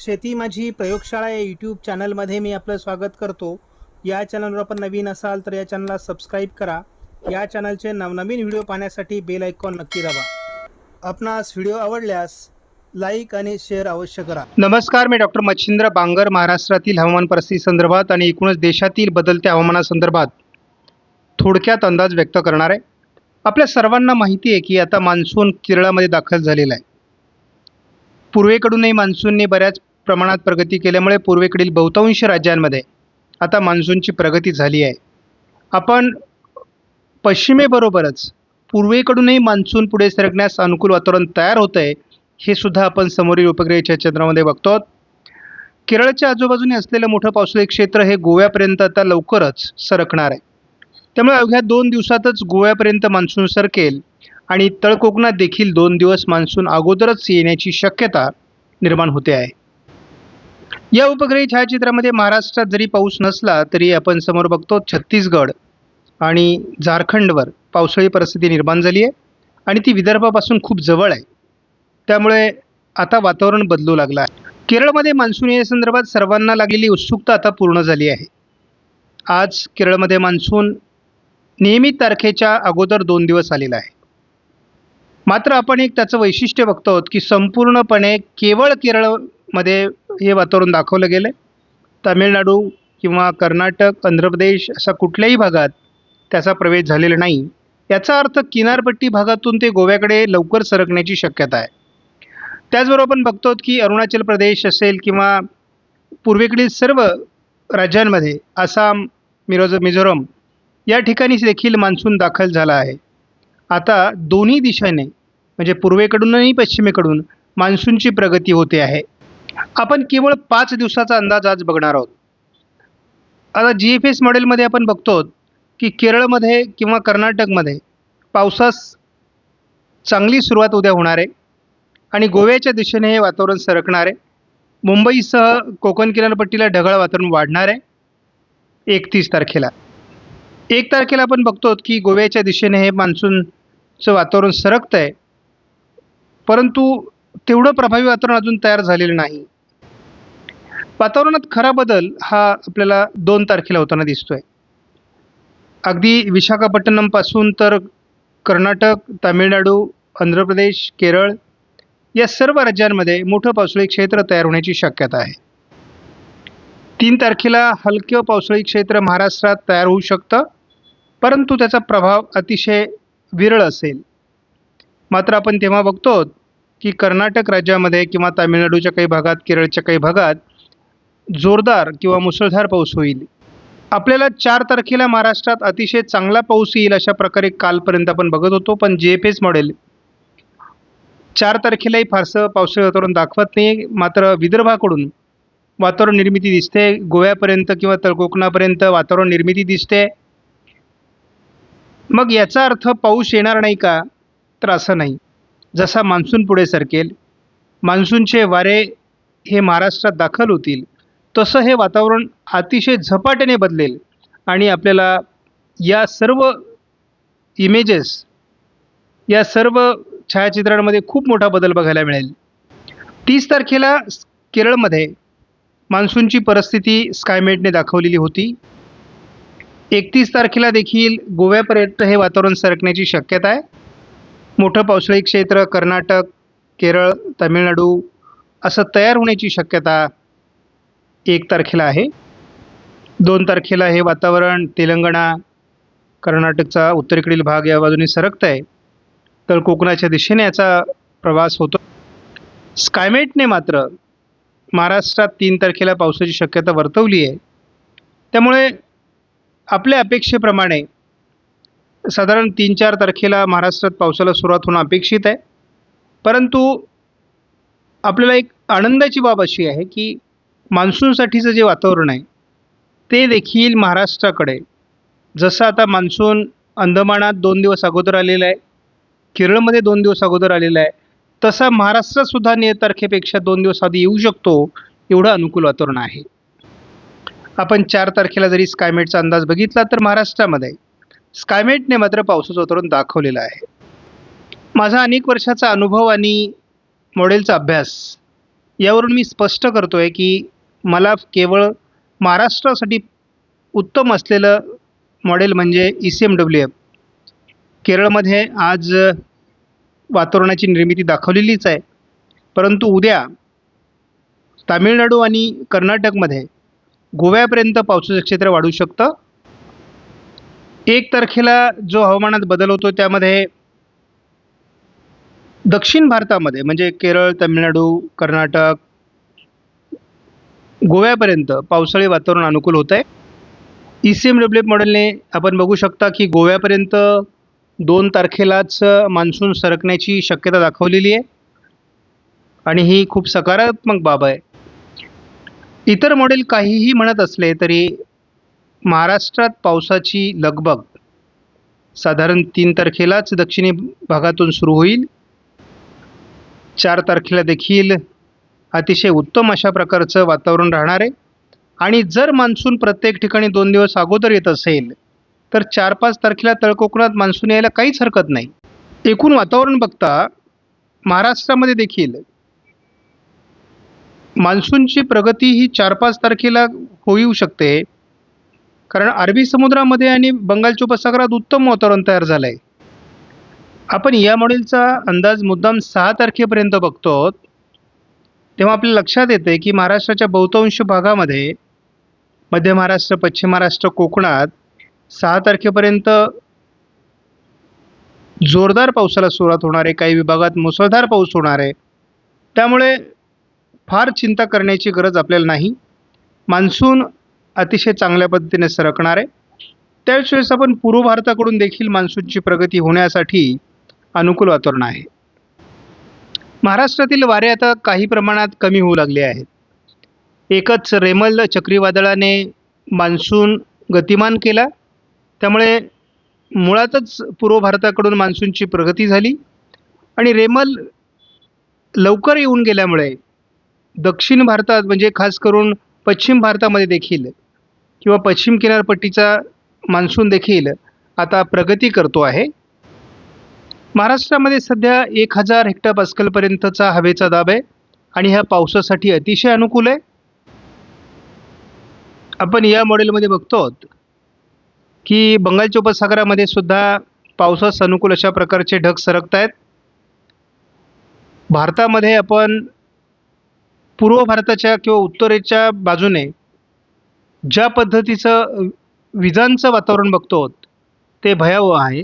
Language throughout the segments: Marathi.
शेती माझी प्रयोगशाळा या यूट्यूब चॅनलमध्ये मी आपलं स्वागत करतो. या चॅनलवर आपण नवीन असाल तर या चॅनलला सबस्क्राईब करा. या चॅनलचे नवनवीन व्हिडिओ पाहण्यासाठी बेल आयकॉन नक्की दाबा. आपणास व्हिडिओ आवडल्यास लाईक आणि शेअर अवश्य करा. नमस्कार मी डॉक्टर मच्छिंद्र बांगर महाराष्ट्रातील हवामान परिस्थिती संदर्भात आणि एकूणच देशातील बदलत्या हवामानासंदर्भात थोडक्यात अंदाज व्यक्त करणार आहे. आपल्या सर्वांना माहिती आहे की आता मान्सून केरळामध्ये दाखल झालेला आहे. पूर्वेकडूनही मान्सूनने बऱ्याच प्रमाणात प्रगती केल्यामुळे पूर्वेकडील बहुतांश राज्यांमध्ये आता मान्सूनची प्रगती झाली आहे. आपण पश्चिमेबरोबरच पूर्वेकडूनही मान्सून पुढे सरकण्यास अनुकूल वातावरण तयार होतं आहे हे सुद्धा आपण समोरील उपग्रहाच्या चित्रामध्ये बघतो केरळच्या आजूबाजूने असलेलं मोठं पावसाळी क्षेत्र हे गोव्यापर्यंत आता लवकरच सरकणार आहे. त्यामुळे अवघ्या दोन दिवसातच गोव्यापर्यंत मान्सून सरकेल आणि तळकोकणात देखील दोन दिवस मान्सून अगोदरच येण्याची शक्यता निर्माण होते आहे. या उपग्रही छायाचित्रामध्ये महाराष्ट्रात जरी पाऊस नसला तरी आपण समोर बघतो छत्तीसगड आणि झारखंडवर पावसाळी परिस्थिती निर्माण झाली आहे आणि ती विदर्भापासून खूप जवळ आहे. त्यामुळे आता वातावरण बदलू लागलं आहे. केरळमध्ये मान्सून येण्यासंदर्भात सर्वांना लागलेली उत्सुकता आता पूर्ण झाली आहे. आज केरळमध्ये मान्सून नियमित तारखेच्या अगोदर दोन दिवस आलेला आहे. मात्र आपण एक त्याचं वैशिष्ट्य बघतो आहोत की संपूर्णपणे केवळ केरळमध्ये हे वातावरण दाखवलं गेलं आहे तामिळनाडू किंवा कर्नाटक आंध्र प्रदेश असा कुठल्याही भागात त्याचा प्रवेश झालेला नाही. याचा अर्थ किनारपट्टी भागातून ते गोव्याकडे लवकर सरकण्याची शक्यता आहे. त्याचबरोबर आपण बघतो की अरुणाचल प्रदेश असेल किंवा पूर्वेकडील सर्व राज्यांमध्ये आसाम मिरोज मिझोरम या ठिकाणी देखील मान्सून दाखल झाला आहे. आता दोन्ही दिशेने म्हणजे पूर्वेकडूनही पश्चिमेकडून मान्सूनची प्रगती होते आहे. आपण केवळ पाच दिवसाचा अंदाज आज बघणार आहोत. आता जी एफ एस मॉडेलमध्ये आपण बघतो की केरळमध्ये किंवा कर्नाटकमध्ये पावसास चांगली सुरुवात उद्या होणार आहे. आणि गोव्याच्या दिशेने हे वातावरण सरकणार आहे. मुंबईसह कोकण किनारपट्टीला ढगाळ वातावरण वाढणार आहे. एकतीस तारखेला. एक तारखेला आपण बघतो की गोव्याच्या दिशेने हे मान्सूनचं वातावरण सरकतं आहे परंतु तेवढं प्रभावी वातावरण अजून तयार झालेलं नाही. वातावरणात खरा बदल हा आपल्याला दोन तारखेला होताना दिसतोय. अगदी विशाखापट्टणमपासून तर कर्नाटक तामिळनाडू आंध्र प्रदेश केरळ या सर्व राज्यांमध्ये मोठं पावसाळी क्षेत्र तयार होण्याची शक्यता आहे. तीन तारखेला हलकं पावसाळी क्षेत्र महाराष्ट्रात तयार होऊ शकतं परंतु त्याचा प्रभाव अतिशय विरळ असेल. मात्र आपण तेव्हा बघतो की कर्नाटक राज्यामध्ये किंवा तामिळनाडूच्या काही भागात केरळच्या काही भागात जोरदार किंवा मुसळधार पाऊस होईल. आपल्याला चार तारखेला महाराष्ट्रात अतिशय चांगला पाऊस येईल अशा प्रकारे कालपर्यंत आपण बघत होतो पण जे एफ एस मॉडेल चार तारखेलाही फारसं पावसाळी वातावरण दाखवत नाही मात्र विदर्भाकडून वातावरण निर्मिती दिसते. गोव्यापर्यंत किंवा तळकोकणापर्यंत वातावरण निर्मिती दिसते. मग याचा अर्थ पाऊस येणार नाही का? तर असं नाही. जसा मान्सून पुढे सरकेल मान्सूनचे वारे हे महाराष्ट्रात दाखल होतील तसं हे वातावरण अतिशय झपाट्याने बदलेल आणि आपल्याला या सर्व इमेजेस या सर्व छायाचित्रांमध्ये खूप मोठा बदल बघायला मिळेल. तीस तारखेला केरळमध्ये मान्सूनची परिस्थिती स्कायमेटने दाखवलेली होती. एकतीस तारखेला देखील गोव्यापर्यंत हे वातावरण सरकण्याची शक्यता आहे. मोठं पावसाळी क्षेत्र कर्नाटक केरळ तामिळनाडू असं तयार होण्याची शक्यता एक तारखेला आहे. दोन तारखेला हे वातावरण तेलंगणा कर्नाटकचा उत्तरेकडील भाग या बाजूने सरकत आहे तर कोकणाच्या दिशेने याचा प्रवास होतो. स्कायमेटने मात्र महाराष्ट्रात तीन तारखेला पावसाची शक्यता वर्तवली आहे त्यामुळे आपल्या अपेक्षेप्रमाणे साधारण तीन चार तारखेला महाराष्ट्रात पावसाला सुरुवात होणं अपेक्षित आहे. परंतु आपल्याला एक आनंदाची बाब अशी आहे की मान्सूनसाठीचं जे वातावरण आहे ते देखील महाराष्ट्राकडे जसं आता मान्सून अंदमानात दोन दिवस अगोदर आलेलं आहे केरळमध्ये दोन दिवस अगोदर आलेला आहे तसा महाराष्ट्रातसुद्धा ने नियत तारखेपेक्षा दोन दिवस आधी येऊ शकतो एवढं अनुकूल वातावरण आहे. आपण चार तारखेला जरी स्कायमेटचा अंदाज बघितला तर महाराष्ट्रामध्ये स्कायमेटने मात्र पावसाचं वातावरण दाखवलेलं आहे. माझा अनेक वर्षाचा अनुभव आणि मॉडेलचा अभ्यास यावरून मी स्पष्ट करतो आहे की मला केवळ महाराष्ट्रासाठी उत्तम असलेलं मॉडेल म्हणजे E C M W F केरळमध्ये आज वातावरणाची निर्मिती दाखवलेलीच आहे. परंतु उद्या तामिळनाडू आणि कर्नाटकमध्ये गोव्यापर्यंत पावसाचं क्षेत्र वाढू शकतं? एक तारखेला जो हवामानात बदल होतो त्यामध्ये दक्षिण भारतामध्ये म्हणजे केरळ तमिळनाडू कर्नाटक गोव्यापर्यंत पावसाळी वातावरण अनुकूल होत आहे. E C M W F मॉडेलने आपण बघू शकता की गोव्यापर्यंत दोन तारखेलाच मान्सून सरकण्याची शक्यता दाखवलेली आहे. आणि ही खूप सकारात्मक बाब आहे. इतर मॉडेल काहीही म्हणत असले तरी महाराष्ट्रात पावसाची लगबग. साधारण तीन तारखेलाच दक्षिणी भागातून सुरू होईल. चार तारखेला देखील अतिशय उत्तम अशा प्रकारचं वातावरण राहणार आहे. आणि जर मान्सून प्रत्येक ठिकाणी दोन दिवस अगोदर येत असेल तर चार पाच तारखेला तळकोकणात मान्सून यायला काहीच हरकत नाही. एकूण वातावरण बघता महाराष्ट्रामध्ये देखील मान्सूनची प्रगती ही चार पाच तारखेला होऊ शकते. कारण अरबी समुद्रामध्ये आणि बंगालच्या उपसागरात उत्तम वातावरण तयार झालं आहे आपण या मॉडेलचा अंदाज मुद्दाम सहा तारखेपर्यंत बघतो तेव्हा आपल्या लक्षात येते की महाराष्ट्राच्या बहुतांश भागामध्ये मध्य महाराष्ट्र पश्चिम महाराष्ट्र कोकणात सहा तारखेपर्यंत जोरदार पावसाला सुरुवात होणार आहे. काही विभागात मुसळधार पाऊस होणार आहे. त्यामुळे फार चिंता करण्याची गरज आपल्याला नाही. मान्सून अतिशय चांगल्या पद्धतीने सरकणार आहे. त्याशिवायच आपण पूर्व भारताकडून देखील मान्सूनची प्रगती होण्यासाठी अनुकूल वातावरण आहे. महाराष्ट्रातील वारे आता काही प्रमाणात कमी होऊ लागले आहेत. एकच रेमल चक्रीवादळाने मान्सून गतिमान केला. त्यामुळे मुळातच पूर्व भारताकडून मान्सूनची प्रगती झाली. आणि रेमल लवकर येऊन गेल्यामुळे दक्षिण भारतात म्हणजे खास करून पश्चिम भारतामध्ये देखील किंवा पश्चिम किनारपट्टीचा मान्सून देखील आता प्रगती करतो आहे. महाराष्ट्रामध्ये सध्या एक हजार हेक्टर पास्कलपर्यंतचा हवेचा दाब आहे आणि ह्या पावसासाठी अतिशय अनुकूल आहे. आपण या मॉडेलमध्ये बघतो की बंगालच्या उपसागरामध्ये सुद्धा पावसास अनुकूल अशा प्रकारचे ढग सरकत आहेत भारतामध्ये आपण पूर्व भारताच्या किंवा उत्तरेच्या बाजूने ज्या पद्धतीचं विजांचं वातावरण बघतो ते भयावह आहे.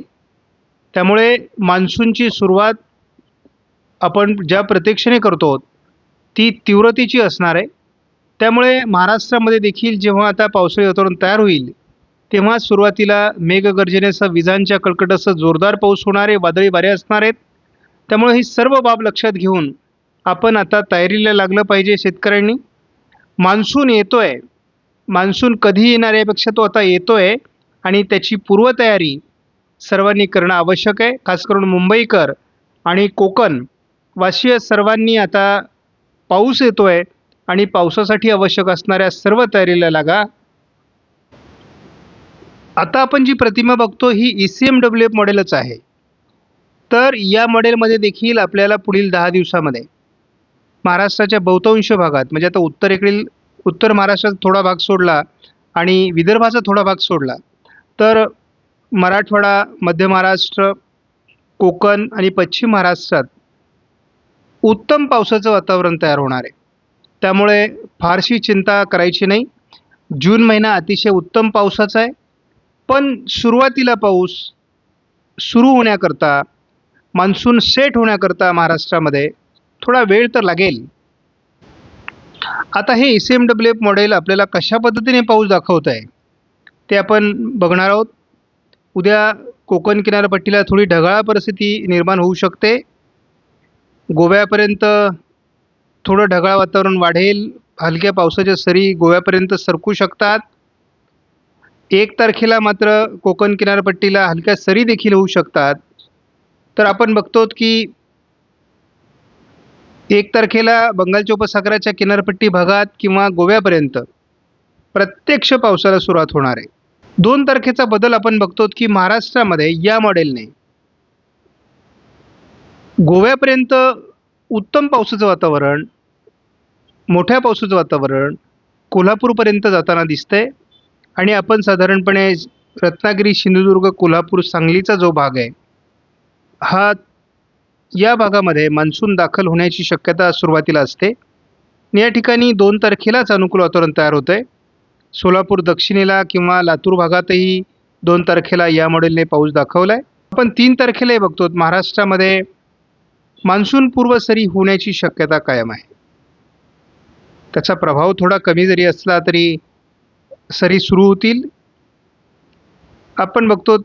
त्यामुळे मान्सूनची सुरुवात आपण ज्या प्रतीक्षेने करतो ती तीव्रतेची असणार आहे. त्यामुळे महाराष्ट्रामध्ये देखील जेव्हा आता पावसाळी वातावरण तयार होईल तेव्हा सुरुवातीला मेघगर्जनेसह विजांच्या कडकडासह जोरदार पाऊस होणार आहे वादळी वारे असणार आहेत. त्यामुळे ही सर्व बाब लक्षात घेऊन आपण आता तयारीला लागलं पाहिजे शेतकऱ्यांनी. मान्सून येतो आहे मान्सून कधी येणार यापेक्षा तो आता येतो आहे आणि त्याची पूर्वतयारी सर्वांनी करणं आवश्यक आहे. खास करून मुंबईकर आणि कोकण वासीय सर्वांनी आता पाऊस येतो आहे आणि पावसासाठी आवश्यक असणाऱ्या सर्व तयारीला लागा. आता आपण जी प्रतिमा बघतो ही E C M W F मॉडेलच आहे. तर या मॉडेलमध्ये देखील आपल्याला पुढील दहा दिवसामध्ये महाराष्ट्राच्या बहुतांश भागात म्हणजे आता उत्तरेकडील उत्तर महाराष्ट्रात थोडा भाग सोडला आणि विदर्भाचा थोडा भाग सोडला. तर मराठवाडा मध्य महाराष्ट्र कोकण आणि पश्चिम महाराष्ट्रात उत्तम पावसाचं वातावरण तयार होणार आहे. त्यामुळे फारशी चिंता करायची नाही. जून महिना अतिशय उत्तम पावसाचा आहे. पण सुरुवातीला पाऊस सुरू होण्याकरता मान्सून सेट होण्याकरता महाराष्ट्रामध्ये थोडा वेळ तर लागेल. आता हे E C M W F model आपल्याला कशा पद्धतीने पाऊस दाखवत आहे ते आपण बघणार आहोत. उद्या कोकण किनारपट्टीला थोडी ढगाळ परिस्थिती निर्माण होऊ शकते. गोव्यापर्यंत थोडं ढगाळ वातावरण वाढेल. हलक्या पावसाच्या सरी गोव्यापर्यंत सरकू शकतात. एक तारखेला मात्र कोकण किनारपट्टीला हलक्या सरी देखील होऊ शकतात. तर आपण बघतो की एक तारखेला बंगालच्या उपसागराच्या किनारपट्टी भागात किंवा गोव्यापर्यंत प्रत्यक्ष पावसाला सुरुवात होणार आहे. दोन तारखेचा बदल आपण बघतो की महाराष्ट्रामध्ये या मॉडेलने गोव्यापर्यंत उत्तम पावसाचं वातावरण मोठ्या पावसाचं वातावरण कोल्हापूरपर्यंत जाताना दिसतंय. आणि आपण साधारणपणे रत्नागिरी सिंधुदुर्ग कोल्हापूर सांगलीचा जो भाग आहे हा या भागामध्ये मान्सून दाखल होण्याची शक्यता सुरुवातीला असते. या ठिकाणी दोन तारखेलाच अनुकूल वातावरण तयार होतं आहे सोलापूर दक्षिणेला किंवा लातूर भागातही दोन तारखेला या मॉडेलने पाऊस दाखवला आहे आपण तीन तारखेलाही बघतो महाराष्ट्रामध्ये मान्सून पूर्व सरी होण्याची शक्यता कायम आहे. त्याचा प्रभाव थोडा कमी जरी असला तरी सरी सुरू होतील. आपण बघतो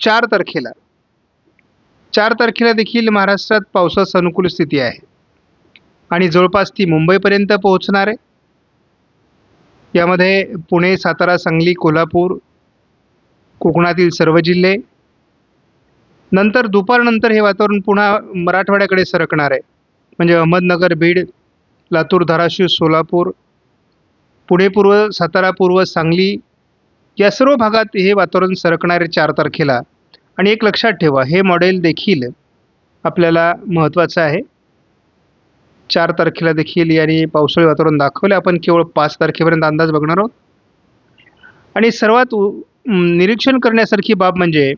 चार तारखेला चार तारखेला देखील महाराष्ट्रात पावसास अनुकूल स्थिती आहे. आणि जवळपास ती मुंबईपर्यंत पोहोचणार आहे. यामध्ये पुणे सातारा सांगली कोल्हापूर कोकणातील सर्व जिल्हे. नंतर दुपारनंतर हे वातावरण पुन्हा मराठवाड्याकडे सरकणार आहे. म्हणजे अहमदनगर बीड लातूर धाराशिव सोलापूर पुणे पूर्व सातारा पूर्व सांगली या सर्व भागात हे वातावरण सरकणारे चार तारखेला. आणि एक लक्षात ठेवा हे मॉडेल देखील आपल्याला महत्त्वाचं आहे. चार तारखेला देखील याने पावसाळी वातावरण दाखवलं. आपण केवळ पाच तारखेपर्यंत अंदाज बघणार आहोत. आणि सर्वात निरीक्षण करण्यासारखी बाब म्हणजे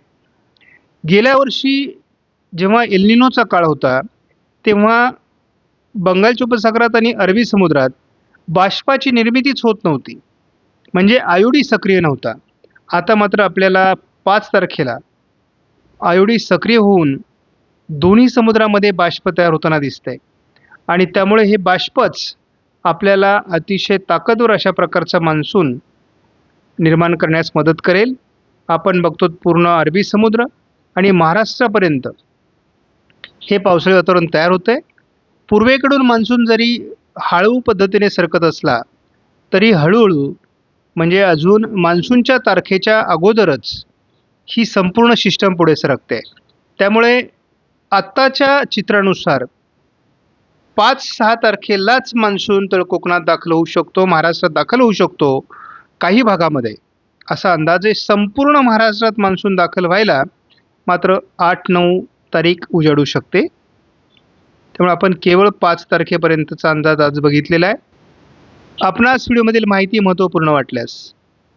गेल्या वर्षी जेव्हा एल्निनोचा काळ होता तेव्हा बंगालच्या उपसागरात आणि अरबी समुद्रात बाष्पाची निर्मितीच होत नव्हती. म्हणजे आयोडी सक्रिय नव्हता. आता मात्र आपल्याला पाच तारखेला आयोडी सक्रिय होऊन दोन्ही समुद्रामध्ये बाष्प तयार होताना दिसतंय. आणि त्यामुळे हे बाष्पच आपल्याला अतिशय ताकदवर अशा प्रकारचा मान्सून निर्माण करण्यास मदत करेल. आपण बघतो पूर्ण अरबी समुद्र आणि महाराष्ट्रापर्यंत हे पावसाळी वातावरण तयार होतं आहे पूर्वेकडून मान्सून जरी हळू पद्धतीने सरकत असला तरी हळूहळू म्हणजे अजून मान्सूनच्या तारखेच्या अगोदरच ही संपूर्ण सिस्टम पुढे सरकते. त्यामुळे आत्ताच्या चित्रानुसार पाच सहा तारखेलाच मान्सून तर कोकणात दाखल होऊ शकतो महाराष्ट्रात दाखल होऊ शकतो काही भागामध्ये. असा अंदाज संपूर्ण महाराष्ट्रात मान्सून दाखल व्हायला मात्र आठ नऊ तारीख उजाडू शकते. त्यामुळे आपण केवळ पाच तारखेपर्यंतचा अंदाज आज बघितलेला आहे. आपणास व्हिडिओमधील माहिती महत्त्वपूर्ण वाटल्यास